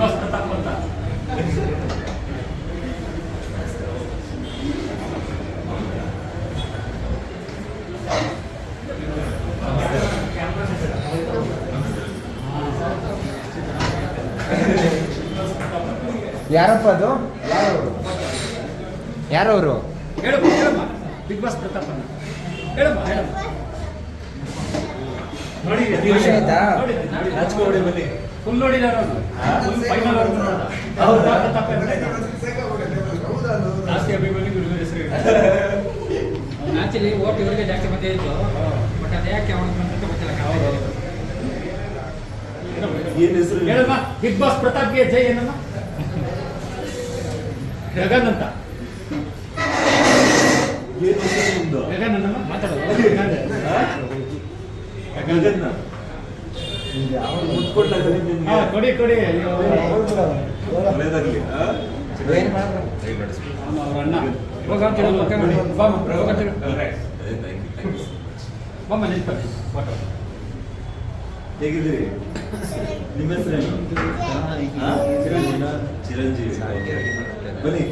Boss Pratap ಅಂತ ಯಾರಪ್ಪ ಅದು? ಯಾರವರು? ಹೇಳಮ್ಮ ಬಿಗ್ ಬಾಸ್ ಪ್ರತಾಪ್ ಹೇಳಮ್ಮ ಹೇಳಮ್ಮ? ಖುಷಿ ಆಯ್ತಾ? ರಾಜ್ಕೋಡಿ ಬನ್ನಿ. ಫುಲ್ ನೋಡಿದಾರ ಫೈನಲ್. ಜಾಸ್ತಿ ಅಭಿಮಾನಿ ಗುರುಗಳ ಹೆಸರು ಆಕ್ಚುಲಿ ಓಟ್ ಇವರಿಗೆ ಜಾಸ್ತಿ ಬಂದೇ ಇತ್ತು. ಬಟ್ ಅದು ಯಾಕೆ ಅವನಿಗೆ ಬಂದಂತ ಗೊತ್ತಿಲ್ಲ ಏನ್ ಹೆಸರು ಹೇಳಮ್ಮ ಬಿಗ್ ಬಾಸ್ ಪ್ರತಾಪ್ಗೆ ಜೈ ಏನಮ್ಮ? ಗಗನ್ ಅಂತ. ಏನ್ ಹೆಸರು ನಿಮ್ದು? ಗಗನ್ ಅನ್ನಮ್ಮ ಮಾತಾಡೋದು. ಗಗನ್ ಗಗನ್ ಕೊಡಿ ಕೊಡಿ. ಹೇಗಿದ್ದೀರಿ? ನಿಮ್ಮ ಹೆಸರೇನು? ಚಿರಂಜೀವಿ. ಬನ್ನಿ.